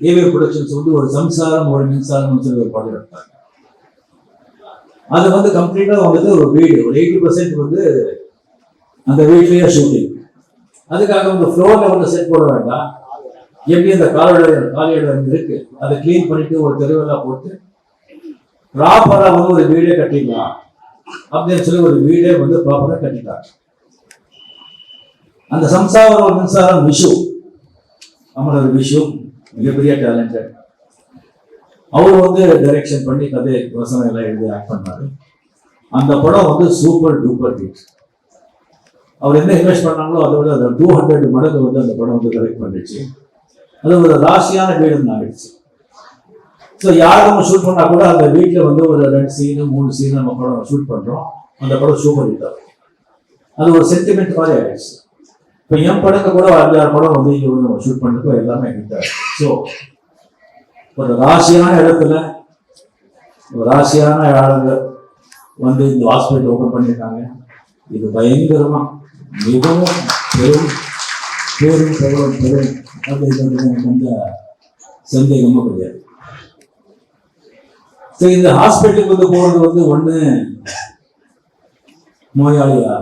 ஏவே productions வந்து ஒரு சம்சாரம் ஒரு மின்சாரம் சொல்லி ஒரு படம் எடுத்தாங்க. அது வந்து கம்ப்ளீட்டா வந்து ஒரு வீடு ஒரு எயிட்டி பர்சன்ட் வந்து அந்த வீட்லயே ஷூட்டிங் அதுக்காக வந்து ஃப்ளோர்ல வந்து செட் போட வேண்டாம். எப்படி அந்த காலோட காலையோட இருக்கு. அதை க்ளீன் பண்ணிட்டு ஒரு தெருவெல்லாம் போட்டு ப்ராப்பரா வந்து ஒரு வீடே கட்டிடலாம். அப்படின்னு சொல்லி ஒரு வீடே வந்து ப்ராப்பரா கட்டிட்டாங்க. அந்த சம்சாரம் ஒரு மின்சாரம் விஷு. அமரர் விஷு. மிகப்பெரிய டேலண்டட் அவர் வந்து டைரக்ஷன் பண்ணி கதை வசனம் எல்லாம் எழுதி ஆக்ட் பண்ணாரு. அந்த படம் வந்து சூப்பர் டூப்பர் ஹிட் அவர் என்ன இன்வெஸ்ட் பண்ணாங்களோ அதை விட அந்த டூ ஹண்ட்ரட் மடங்கு வந்து அந்த படம் வந்து கரெக்ட் பண்ணிடுச்சு. அது ஒரு ராசியான வீடுன்னு ஆயிடுச்சு. ஸோ யார் நம்ம ஷூட் பண்ணால் கூட அந்த வீட்டில் வந்து ஒரு ரெண்டு சீனு மூணு சீனு நம்ம படம் ஷூட் பண்ணுறோம் அந்த படம் சூப்பர் ஹிட் ஆகும். அது ஒரு சென்டிமெண்ட் மாதிரி ஆயிடுச்சு. இப்போ என் படத்தை கூட அஞ்சாறு படம் வந்து இங்கே வந்து நம்ம ஷூட் பண்ணிருக்கோம் எல்லாமே ஹிட் ஆகும் ஸோ ஒரு ராசியான இடத்துல ஒரு ராசியான ஆளுங்க வந்து இந்த ஹாஸ்பிட்டல் ஓப்பன் பண்ணியிருக்காங்க இது பயங்கரமா மிகவும் பெரும் பெரும் பெரும் பெரும் அப்படிங்கிறது எனக்கு வந்து சந்தேகமும் கிடையாது சரி இந்த ஹாஸ்பிட்டலுக்கு வந்து போறது வந்து ஒன்று நோயாளியா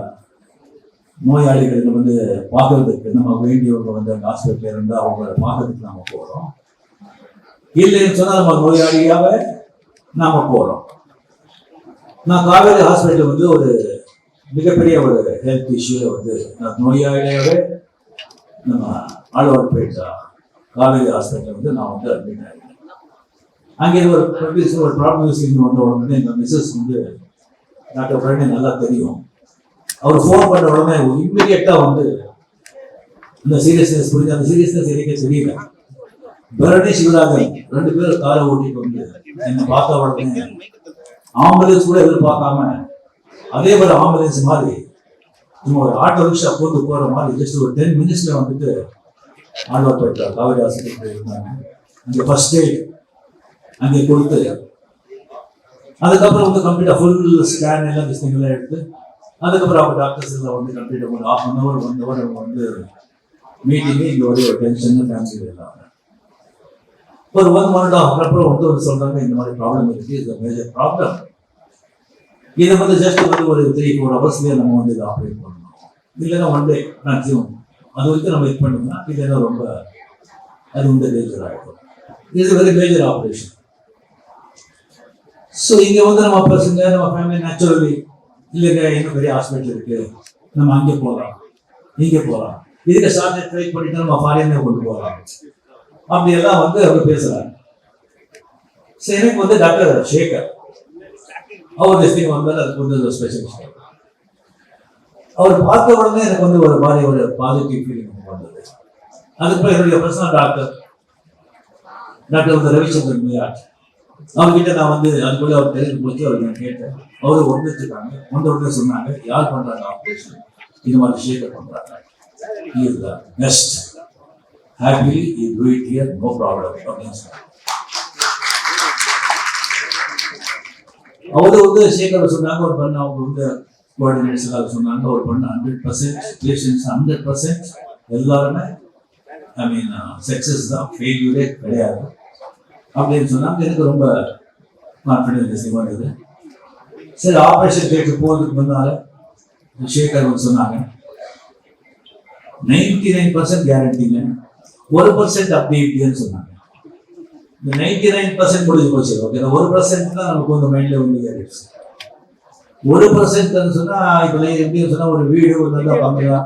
நோயாளிகளுக்கு வந்து பார்க்கறதுக்கு நம்ம வேண்டியவங்க வந்து அந்த ஹாஸ்பிட்டல் இருந்து அவங்கள பார்க்கறதுக்கு நாம போறோம். இல்லைன்னு சொன்னா நம்ம நோயாளியாக நாம போறோம். நான் காவேரி ஹாஸ்பிட்டல் வந்து ஒரு மிகப்பெரிய ஒரு ஹெல்த் இஷ்யூல வந்து நான் நோயாளியாகவே நம்ம ஆழ்வார்பேட்டா காவேரி ஹாஸ்பிட்டல் வந்து நான் வந்து அட்மிட் ஆகிட்டேன் அங்கே ஒரு ப்ரொடியூசர் ஒரு ப்ராப்ளம் வந்த உடனே எங்கள் மிஸ்ஸஸ் வந்து டாக்டர் ஃப்ரெண்டு நல்லா தெரியும். அவர் ஃபோன் பண்ண உடனே இம்மிடியட்டா வந்து இந்த சீரியஸ்னஸ் புரிஞ்சு அந்த சீரியஸ்னஸ் எனக்கு தெரியல. பரணி சிவராகன் ரெண்டு பேரும் காரை ஓட்டிட்டு வந்து என்ன பார்த்த உடனே ஆம்புலன்ஸ் கூட எதிர்பார்க்காம அதே மாதிரி ஆம்புலன்ஸ் மாதிரி நம்ம ஒரு ஆட்டோ ரிக்ஷா போட்டு போற மாதிரி ஜஸ்ட் ஒரு டென் மினிட்ஸ்ல வந்துட்டு ஆழ்வார்பேட்டை காவேரி ஆஸ்பத்திரி இருந்தாங்க. அங்கே ஃபர்ஸ்ட் எய்ட் அங்கே கொடுத்து அதுக்கப்புறம் வந்து கம்ப்ளீட்டாக ஃபுல் ஸ்கேன் எல்லாம் விஷயங்கள்லாம் எடுத்து அதுக்கப்புறம் அவங்க டாக்டர்ஸ் எல்லாம் வந்து கம்ப்ளீட் ஒரு half an hour one hour அவங்க வந்து மீட்டிங்கு இங்கே ஒரே ஒரு டென்ஷன் ஃபேமிலியில் இருந்தாங்க ஒரு ஒன் மந்த் ஆகிறப்பறம் அப்புறம் வந்து ஒரு சொல்றாங்க இந்த மாதிரி ப்ராப்ளம் இருக்கு இது மேஜர் ப்ராப்ளம் இதை வந்து ஜஸ்ட் வந்து ஒரு த்ரீ ஃபோர் ஹவர்ஸ்லேயே நம்ம வந்து இதை ஆப்ரேட் பண்ணணும். இல்லைன்னா ஒன் டே மேக்ஸிமம் அது வரைக்கும் நம்ம இது பண்ணோம்னா இல்லைன்னா ரொம்ப அது வந்து மேஜர் ஆகிடும் இது வெரி மேஜர் ஆப்ரேஷன் ஸோ இங்கே வந்து நம்ம பசங்க நம்ம ஃபேமிலி நேச்சுரலி இல்லைங்க இன்னும் பெரிய ஹாஸ்பிட்டல் இருக்கு. நம்ம அங்கே போகலாம் இங்கே போகலாம் இதுக்கு சார்ஜ் ட்ரை பண்ணிட்டு நம்ம ஃபாரினே கொண்டு போகலாம் அப்படியெல்லாம் வந்து அவர் பேசுறாங்க சரி எனக்கு வந்து டாக்டர் சேகர். அவர் டெஸ்டிங் வந்தால் அதுக்கு வந்து ஒரு ஸ்பெஷலிஸ்ட் அவர் பார்த்த உடனே எனக்கு வந்து ஒரு மாதிரி ஒரு பாசிட்டிவ் ஃபீலிங் வந்தது. அதுக்கப்புறம் என்னுடைய பர்சனல் டாக்டர் டாக்டர் வந்து ரவிச்சந்திரன் மியாட் அவர்கிட்ட நான் வந்து அதுக்குள்ளே அவர் தெரிஞ்சு போச்சு அவர் நான் கேட்டேன் அவர் ஒன்றுச்சுட்டாங்க ஒன்று ஒன்று சொன்னாங்க. யார் பண்றாங்க ஆப்ரேஷன் இது மாதிரி விஷயத்தை பண்றாங்க. Is the best happy you do it here no problem அப்படின்னு சொன்னாங்க அவரு வந்து சேகர் சொன்னாங்க ஒரு பண்ண அவங்க வந்து கோஆர்டினேட்ஸ் எல்லாம் சொன்னாங்க. ஒரு பண்ண hundred percent patience hundred percent எல்லாருமே ஐ மீன் சக்சஸ் தான். ஃபெயில்யூரே கிடையாது. அப்படின்னு சொன்னாங்க. எனக்கு ரொம்ப கான்ஃபிடென்ஸ் வந்தது சரி ஆப்ரேஷன் தேட்டர் போகிறதுக்கு முன்னால சேகர் வந்து சொன்னாங்க நைன்டி நைன் பர்சன்ட் கேரண்டிங்க ஒரு பர்சன்ட் அப்படி இப்படின்னு சொன்னாங்க. இந்த நைன்டி நைன் பர்சன்ட் முடிஞ்சு போச்சு. ஓகே ஒரு பர்சன்ட் தான் நமக்கு வந்து மைண்ட்ல வந்து ஏறிடுச்சு. ஒரு பர்சன்ட் சொன்னா இப்ப எப்படி சொன்னா ஒரு வீடு ஒரு நல்ல பங்களா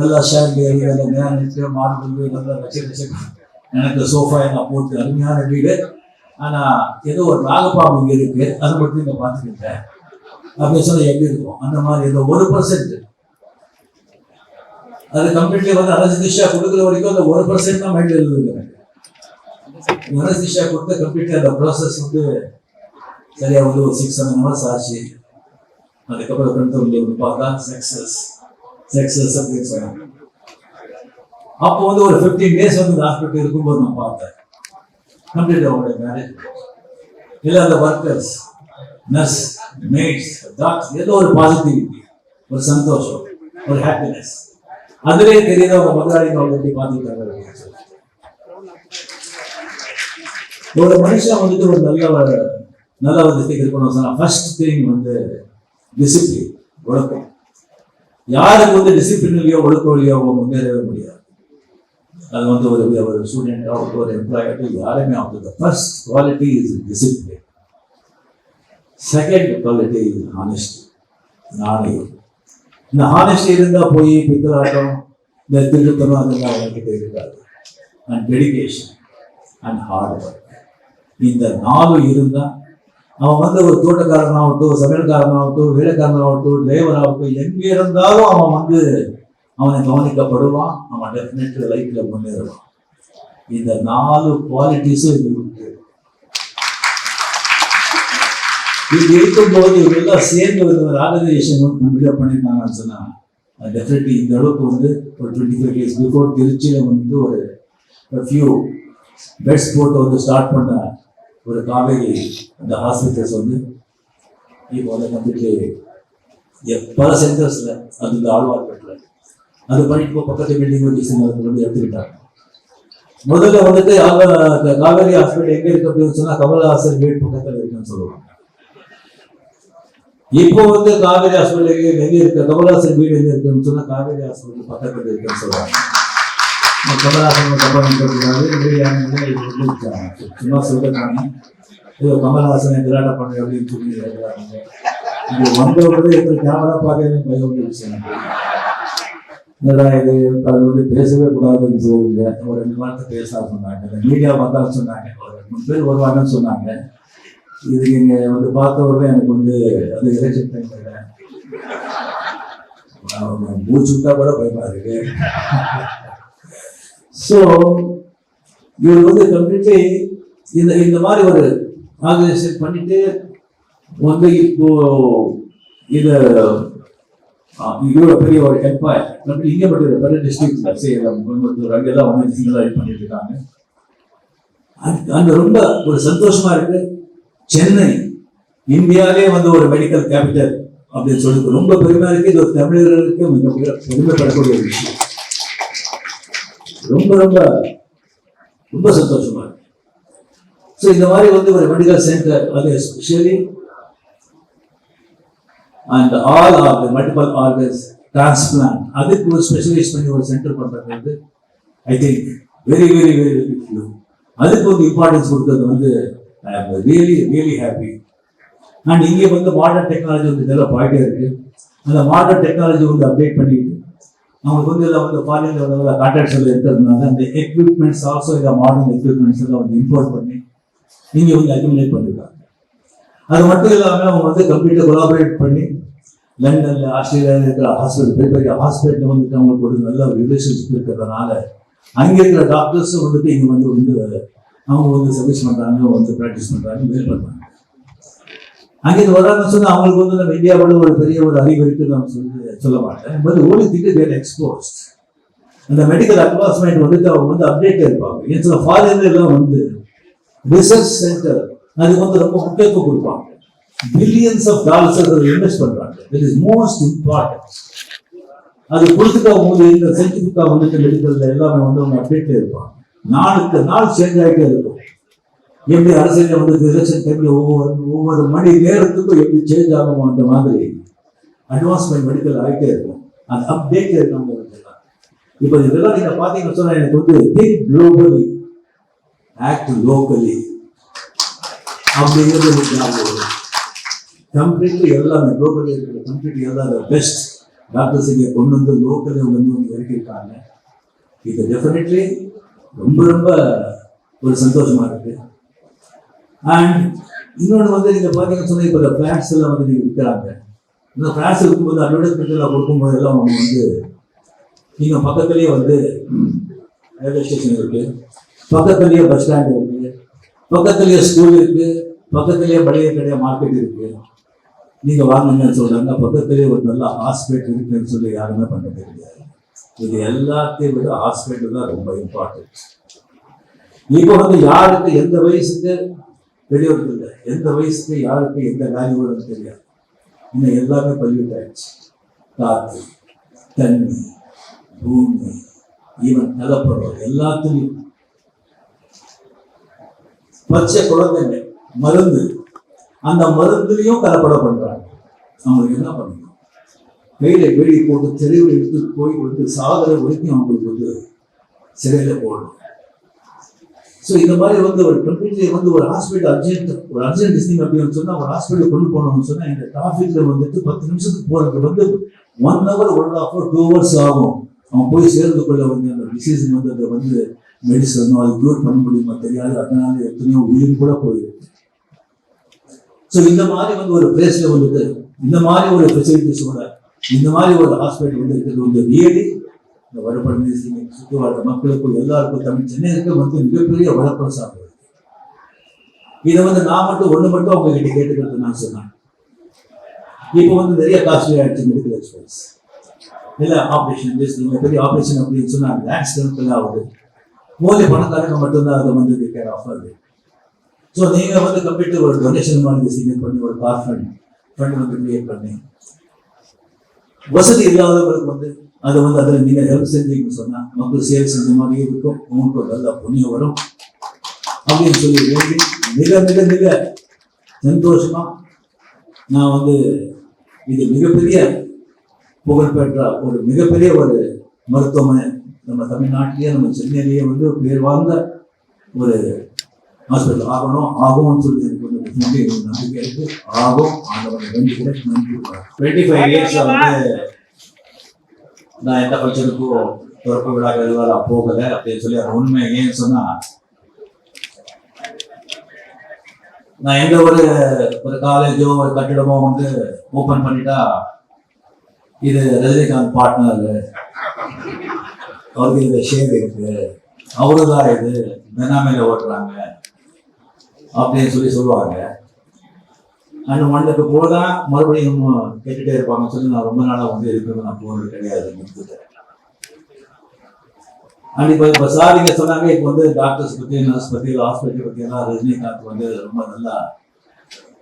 நல்லா ஷேர் நல்ல மார்பிள் நல்லா வச்சு வச்சு. எனக்கு சோஃபா எல்லாம் போட்டு அருமையான வீடு. ஆனா ஏதோ ஒரு நாகப்பாம்பு இங்க இருக்கு. அதை மட்டும் நீங்க பார்த்துக்கிட்டேன். அப்படின்னு சொன்னா எப்படி இருக்கும்? அந்த மாதிரி ஏதோ ஒரு பர்சன்ட் அது கம்ப்ளீட்லி வந்து அனஸ்திஷா கொடுக்குற வரைக்கும் அந்த ஒரு பர்சன்ட் தான் மைண்ட்ல இருந்துருக்குறேன் திஷா கொடுத்த கம்ப்ளீட்லி அந்த ப்ராசஸ் வந்து சரியா வந்து ஒரு சிக்ஸ் செவன் ஹவர்ஸ் ஆச்சு. அதுக்கப்புறம் ஃப்ரெண்ட் வந்து வந்து பார்த்தா சக்சஸ் சக்சஸ் அப்படின்னு சொன்னாங்க அப்போ வந்து ஒரு ஃபிஃப்டீன் டேஸ் வந்து ஹாஸ்பிட்டல் இருக்கும்போது நான் பார்த்தேன். கம்ப்ளீட் அவருடைய மேரேஜ் இல்லை அந்த ஒர்க்கர்ஸ் நர்ஸ் மேட்ஸ் டாக்டர்ஸ் ஏதோ ஒரு பாசிட்டிவிட்டி ஒரு சந்தோஷம் ஒரு ஹாப்பினஸ் அதுலேயே தெரியுது அவங்க முதலாளி அவங்க எப்படி பார்த்துக்கிட்டாங்க ஒரு மனுஷன் வந்துட்டு ஒரு நல்ல ஒரு நல்ல விதத்துக்கு இருக்கணும் சொன்னா ஃபர்ஸ்ட் திங் வந்து டிசிப்ளின் ஒழுக்கம். யாருக்கு வந்து டிசிப்ளின் இல்லையோ ஒழுக்கம் இல்லையோ அவங்க முன்னேறவே முடியாது. அது வந்து ஒரு ஒரு ஸ்டூடெண்டோ ஒரு எம்ப்ளாயோ யாருமே ஆகட்டும் first quality is discipline second quality is honesty நாணயம் இந்த ஹானஸ்டி இருந்தால் போய் பித்தலாட்டம் இந்த அந்த அதெல்லாம் அவங்ககிட்ட இருக்காது. And dedication and hard work இந்த நாலு இருந்தால் அவன் வந்து ஒரு தோட்டக்காரனாகட்டும் சமையல்காரனாகட்டும் வேலைக்காரனாகட்டும் டிரைவர் ஆகட்டும் எங்கே இருந்தாலும் அவன் வந்து அவனை கவனிக்கப்படுவான் அவன் டெஃபினெட்லி லைஃப்ல முன்னேறுவான் இந்த நாலு குவாலிட்டிஸும் இவங்களுக்கு இருக்கு. இது இருக்கும்போது இவங்க எல்லாம் சேர்ந்து ஒரு ஆர்கனைசேஷன் கம்ப்ளீட் பண்ணியிருந்தாங்கன்னு பண்ணியிருக்காங்கன்னு சொன்னா டெஃபினெட்லி இந்த அளவுக்கு வந்து ஒரு டுவெண்ட்டி ஃபைவ் இயர்ஸ் பிஃபோர் திருச்சியில் வந்து ஒரு ஃபியூ பெட்ஸ் போட்டு வந்து ஸ்டார்ட் பண்ண ஒரு காவேரி அந்த ஹாஸ்பிட்டல்ஸ் வந்து இப்போ வந்து கம்ப்ளீட்லி பல சென்டர்ஸில் அது இந்த பெற்றேன் அது பண்ணிட்டு இப்போ பக்கத்து பில்டிங் வந்து எடுத்துக்கிட்டாங்க முதல்ல வந்துட்டு காவேரி ஹாஸ்பிட்டல் எங்க இருக்கு அப்படின்னு சொன்னா கமலஹாசன் வீடு பக்கத்துல இருக்குன்னு சொல்லுவாங்க. இப்போ வந்து காவேரி ஹாஸ்பிட்டல் எங்க எங்க இருக்கு கமல்ஹாசன் வீடு எங்க இருக்குன்னு சொன்னா காவேரி ஹாஸ்பிட்டல் பக்கத்துல இருக்குன்னு சொல்லுவாங்க. கமல்ஹாசன் கமலஹாசன் கம்பெனி சும்மா கமலஹாசனை கிராட்டா பண்ணு அப்படின்னு சொல்லி கேமரா பார்க்கறது பயம் விஷயம் என்னடா இது? அது வந்து பேசவே கூடாதுன்னு சொல்லுங்க ஒரு ரெண்டு வார்த்தை பேச சொன்னாங்க. மீடியா பார்த்தா சொன்னாங்க. ஒரு ரெண்டு மூணு பேர் வருவாங்கன்னு சொன்னாங்க. இது நீங்க வந்து பார்த்த உடனே எனக்கு வந்து அது எலெக்ஷன் டைம்ல மூச்சு விட்டா கூட பயமா இருக்கு. ஸோ இவர் வந்து கம்ப்ளீட்லி இந்த இந்த மாதிரி ஒரு ஆர்கனைசேஷன் பண்ணிட்டு வந்து இப்போ இது இவ்வளோ பெரிய ஒரு எம்பையர் இங்க இங்கே மட்டும் இல்லை டிஸ்ட்ரிக்ட் சேலம் கோயம்புத்தூர் அங்கெல்லாம் வந்து சிங்கிளாக இது பண்ணிட்டு இருக்காங்க. அங்க ரொம்ப ஒரு சந்தோஷமா இருக்கு. சென்னை இந்தியாவிலே வந்து ஒரு மெடிக்கல் கேபிட்டல் அப்படின்னு சொல்லி ரொம்ப பெருமையா இருக்கு. இது ஒரு தமிழர்களுக்கு மிக பெரிய பெருமைப்படக்கூடிய ஒரு விஷயம். ரொம்ப ரொம்ப ரொம்ப சந்தோஷமா இருக்கு. ஸோ இந்த மாதிரி வந்து ஒரு மெடிக்கல் சென்டர் அது especially and all organ multiple organs transplant அதுக்கு ஒரு ஸ்பெஷலைஸ் பண்ணி ஒரு சென்டர் பண்ணுறது வந்து I think very very very very few அதுக்கு வந்து இம்பார்ட்டன்ஸ் கொடுத்தது வந்து ஐ am really really happy and இங்கே வந்து மாடர்ன் டெக்னாலஜி வந்து டெவலப் ஆகிட்டே இருக்கு. அந்த மாடர்ன் டெக்னாலஜி வந்து அப்டேட் பண்ணிட்டு அவங்களுக்கு வந்து எல்லாம் வந்து ஃபாரின்ல வந்து கான்ட்ராக்ட்ஸ் எல்லாம் இருக்கிறதுனால அந்த எக்யூப்மெண்ட்ஸ் ஆல்சோ இந்த மாடர்ன் எக்யூப்மெண்ட்ஸ் எல்லாம் வந்து இம்போர்ட் பண்ணி இங்கே வந்து அக்யூமிலேட் பண்ணிருக்காங்க. அது மட்டும் இல்லாமல் அவங்க வந்து கம்ப்ளீட்டாக கொலாபரேட் பண்ணி லண்டனில் ஆஸ்திரேலியாவில் இருக்கிற ஹாஸ்பிட்டல் பெரிய பெரிய ஹாஸ்பிட்டலில் வந்துட்டு அவங்களுக்கு ஒரு நல்ல ஒரு ரிலேஷன்ஷிப் இருக்கிறதுனால அங்கே இருக்கிற டாக்டர்ஸும் வந்துட்டு இங்கே வந்து வந்து அவங்க வந்து சர்வீஸ் பண்ணுறாங்க வந்து ப்ராக்டிஸ் பண்ணுறாங்க மேல் பண்ணுறாங்க அங்கேருந்து வராங்கன்னு சொன்னால் அவங்களுக்கு வந்து நம்ம இந்தியாவோட ஒரு பெரிய ஒரு அறிவு இருக்குன்னு நான் சொல்லி சொல்ல மாட்டேன். பட் ஓலி திட்டு தேர் எக்ஸ்போஸ்ட் அந்த மெடிக்கல் அட்வான்ஸ்மெண்ட் வந்துட்டு அவங்க வந்து அப்டேட் இருப்பாங்க. ஏன் சில ஃபாரின்ல எல்லாம் வந்து ரிசர்ச் சென்டர் அதுக்கு வந்து ரொம்ப முக்கியத்துவம் கொடுப்பாங்க. பில்லியன்ஸ் ஆஃப் டாலர்ஸ் இன்வெஸ்ட் பண்றாங்க. இட் இஸ் மோஸ்ட் இம்பார்ட்டன்ட் அது கொடுத்துட்டு அவங்க இந்த சயின்டிஃபிக்கா வந்துட்டு மெடிக்கல்ல எல்லாமே வந்து அவங்க அப்டேட்ல இருப்பாங்க. நாளுக்கு நாள் சேஞ்ச் ஆகிட்டே இருக்கும். எப்படி அரசியல் வந்து எலெக்ஷன் டைம்ல ஒவ்வொரு ஒவ்வொரு மணி நேரத்துக்கும் எப்படி சேஞ்ச் ஆகும் அந்த மாதிரி அட்வான்ஸ்மெண்ட் மெடிக்கல் ஆகிட்டே இருக்கும். அது அப்டேட் இருக்காங்க இப்போ இதெல்லாம் நீங்க பாத்தீங்கன்னு சொன்னா எனக்கு வந்து திங்க் குளோபலி ஆக்ட் லோக்கலி அப்படிங்கிறது கம்ப்ளீட்லி எல்லாமே லோக்கலில் இருக்கிற கம்ப்ளீட்லி எல்லாம் பெஸ்ட் டாக்டர்ஸ் இங்கே கொண்டு வந்து லோக்கலில் வந்து வந்து இறக்கியிருக்காங்க. இது டெஃபினெட்லி ரொம்ப ரொம்ப ஒரு சந்தோஷமாக இருக்குது அண்ட் இன்னொன்று வந்து நீங்கள் பார்த்தீங்கன்னு சொன்னால் இப்போ இந்த ஃப்ளாட்ஸ் எல்லாம் வந்து நீங்கள் விற்கிறாங்க. இந்த ஃப்ளாட்ஸ் இருக்கும்போது அட்வர்டைஸ்மெண்ட்லாம் கொடுக்கும்போது எல்லாம் அவங்க வந்து நீங்கள் பக்கத்துலேயே வந்து ரயில்வே ஸ்டேஷன் இருக்குது பக்கத்துலேயே பஸ் ஸ்டாண்ட் இருக்குது பக்கத்துலேயே ஸ்கூல் இருக்குது பக்கத்திலே மளிகை கடை மார்க்கெட் இருக்கு. நீங்க வாங்குங்கன்னு சொல்றாங்க. பக்கத்திலே ஒரு நல்ல ஹாஸ்பிட்டல் இருக்குன்னு சொல்லி யாருமே பண்ணது கிடையாது இது எல்லாத்தையும் விட ஹாஸ்பிட்டல் தான் ரொம்ப இம்பார்ட்டன்ட் இப்போ வந்து யாருக்கு எந்த வயசுக்கு பெரியவர்கள் இல்லை எந்த வயசுக்கு யாருக்கு எந்த வேல்யூ தெரியாது. இன்னும் எல்லாமே பல்வேறு ஆயிடுச்சு. காற்று தண்ணி பூமி ஈவன் நிலப்பரவல் எல்லாத்துலேயும் பச்சை குழந்தைங்க மருந்து. அந்த மருந்துலையும் கலப்படம் பண்றாங்க அவங்களுக்கு என்ன பண்ணணும்? கையில வேடி போட்டு தெருவில் எடுத்து போய் கொடுத்து சாகர வரைக்கும் அவங்களுக்கு வந்து சிறையில போடணும். ஸோ இந்த மாதிரி வந்து ஒரு கம்ப்ளீட்லி வந்து ஒரு ஹாஸ்பிட்டல் அர்ஜென்ட் ஒரு அர்ஜென்ட் டிஸ்டிங் அப்படின்னு சொன்னா ஒரு ஹாஸ்பிட்டல் கொண்டு போனோம்னு சொன்னா இந்த டிராஃபிக்ல வந்துட்டு பத்து நிமிஷத்துக்கு போறதுக்கு வந்து one hour one half hour two hours ஆகும். அவன் போய் சேர்ந்துக்குள்ள வந்து அந்த டிசீஸ் வந்து அதை வந்து மெடிசனோ அது க்யூர் பண்ண முடியுமா தெரியாது. அதனால எத்தனையோ உயிர் கூட போயிருக்கு. ஸோ இந்த மாதிரி வந்து ஒரு பிளேஸ்ல வந்துட்டு இந்த மாதிரி ஒரு ஃபெசிலிட்டிஸோட இந்த மாதிரி ஒரு ஹாஸ்பிட்டல் வந்து இருக்கிறது வந்து ரியலி இந்த வடபழனி சுற்று மக்களுக்கும் எல்லாருக்கும் தமிழ் சென்னைக்கு வந்து மிகப்பெரிய வரப்பிரசாதம் இருக்கு. இதை வந்து நான் மட்டும் ஒன்று மட்டும் அவங்க கிட்ட கேட்டுக்கிறது நான் சொன்னேன். இப்போ வந்து நிறைய காஸ்ட்லி ஆயிடுச்சு மெடிக்கல் எக்ஸ்பென்ஸ் இல்லை ஆப்ரேஷன் நீங்கள் பெரிய ஆப்ரேஷன் அப்படின்னு சொன்னால் லேக்ஸ் கணக்கில் ஆகுது. மோதி பணக்காரங்க மட்டும்தான் அதை வந்து கேர் ஆஃபர் ஸோ நீங்க வந்து கம்ப்ளீட் ஒரு டொனேஷன் மாதிரி செய்ய பண்ணி ஒரு கார் ஃபண்ட் ஃபண்ட் வந்து கிரியேட் பண்ணி வசதி இல்லாதவங்களுக்கு வந்து அதை வந்து அதில் நீங்க ஹெல்ப் செஞ்சீங்கன்னு சொன்னா மக்கள் சேவை செஞ்ச மாதிரியே இருக்கும். உங்களுக்கு ஒரு நல்ல புண்ணியம் வரும். அப்படின்னு சொல்லி வேண்டி மிக மிக மிக சந்தோஷமா நான் வந்து இது மிகப்பெரிய புகழ்பெற்ற ஒரு மிகப்பெரிய ஒரு மருத்துவமனை நம்ம தமிழ்நாட்டிலேயே நம்ம சென்னையிலேயே வந்து பேர் வாழ்ந்த ஒரு ஹாஸ்பிட்டல் ஆகணும் ஆகும்னு சொல்லி எனக்கு எனக்கு நம்பிக்கை இருக்கு. ஆகும். ஆண்டவனை வேண்டிக்கிறேன் நன்றி டுவெண்ட்டி ஃபைவ் இயர்ஸ் வந்து நான் எந்த ஃபங்க்ஷனுக்கும் திறப்பு விழா எதுவாக போகலை அப்படின்னு சொல்லி அது உண்மை ஏன்னு சொன்னா நான் எந்த ஒரு ஒரு காலேஜோ ஒரு கட்டிடமோ வந்து ஓபன் பண்ணிட்டா இது ரஜினிகாந்த் பார்ட்னர் அவருக்கு இந்த ஷேர் இருக்கு. அவரு தான் இது பெனாமில ஓட்டுறாங்க. அப்படின்னு சொல்லி சொல்லுவாங்க. அந்த மண்டலுக்கு போதான் மறுபடியும் கேட்டுட்டே இருப்பாங்க. சொல்லி நான் ரொம்ப நாளா வந்து இருக்கிறது நான் போனது கிடையாது நிறுத்திட்டேன் அண்ட் இப்போ இப்போ சார் இங்க சொன்னாங்க இப்போ வந்து டாக்டர்ஸ் பற்றி நர்ஸ் பற்றி ஹாஸ்பிட்டல் பற்றி எல்லாம் ரஜினிகாந்த் வந்து ரொம்ப நல்லா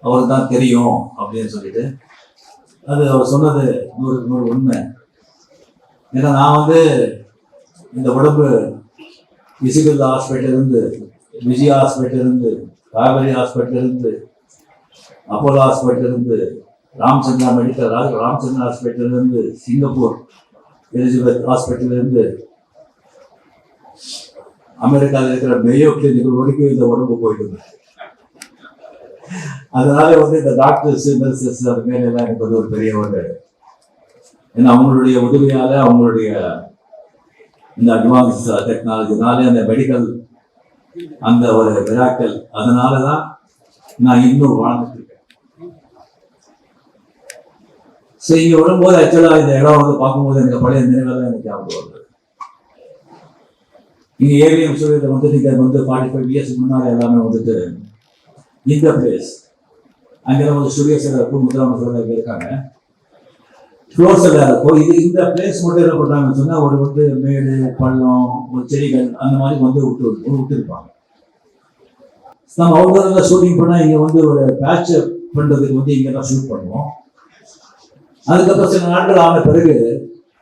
அவருக்கு தான் தெரியும் அப்படின்னு சொல்லிட்டு. அது அவர் சொன்னது நூறுக்கு நூறு உண்மை. ஏன்னா நான் வந்து இந்த உடம்பு இசிபில்லா ஹாஸ்பிட்டல் இருந்து விஜய் ஹாஸ்பிட்டல் இருந்து காவேரி ஹாஸ்பிட்டல் இருந்து அப்போலோ ஹாஸ்பிட்டல் இருந்து ராமச்சந்திரா மெடிக்கல் ரா- ராமச்சந்திரா ஹாஸ்பிட்டல் இருந்து சிங்கப்பூர் எலிசபெத் ஹாஸ்பிட்டல் இருந்து அமெரிக்காவில் இருக்கிற மேயோ கிளினிக் வரைக்கும் இந்த உடம்பு போயிட்டு அதனால வந்து இந்த டாக்டர்ஸ் நர்சஸ் அது மேலாம் என்பது எனக்கு வந்து ஒரு பெரிய ஒரு ஏன்னா அவங்களுடைய உதவியால் அவங்களுடைய இந்த அட்வான்ஸ் டெக்னாலஜினாலே அந்த மெடிக்கல் அந்த ஒரு விழாக்கள் அதனாலதான் நான் இன்னும் வாழ்ந்துட்டு இருக்கேன் ஸோ இங்க வரும்போது ஆக்சுவலா இந்த இடம் வந்து பார்க்கும்போது எனக்கு பழைய நினைவெல்லாம் எனக்கு ஞாபகம் வருது. இங்க ஏவிஎம் ஸ்டூடியோல வந்து நீங்க வந்து ஃபார்ட்டி ஃபைவ் இயர்ஸ் முன்னாடி எல்லாமே வந்துட்டு இந்த பிளேஸ் அங்கெல்லாம் வந்து சூரிய எல்லாம் இருக்கும் முதலமைச்சர் இருக்காங்க. ஃப்ளோர்ஸ் எல்லாம் இருக்கும் இது இந்த பிளேஸ் மட்டும் என்ன பண்ணுறாங்கன்னு சொன்னால் ஒரு வந்து மேடு பள்ளம் ஒரு செடிகள் அந்த மாதிரி வந்து விட்டு விட்டு விட்டுருப்பாங்க. நம்ம அவுட்டோர்ல ஷூட்டிங் பண்ணால் இங்கே வந்து ஒரு பேட்ச் பண்ணுறதுக்கு வந்து இங்கே தான் ஷூட் பண்ணுவோம். அதுக்கப்புறம் சில நாட்கள் ஆன பிறகு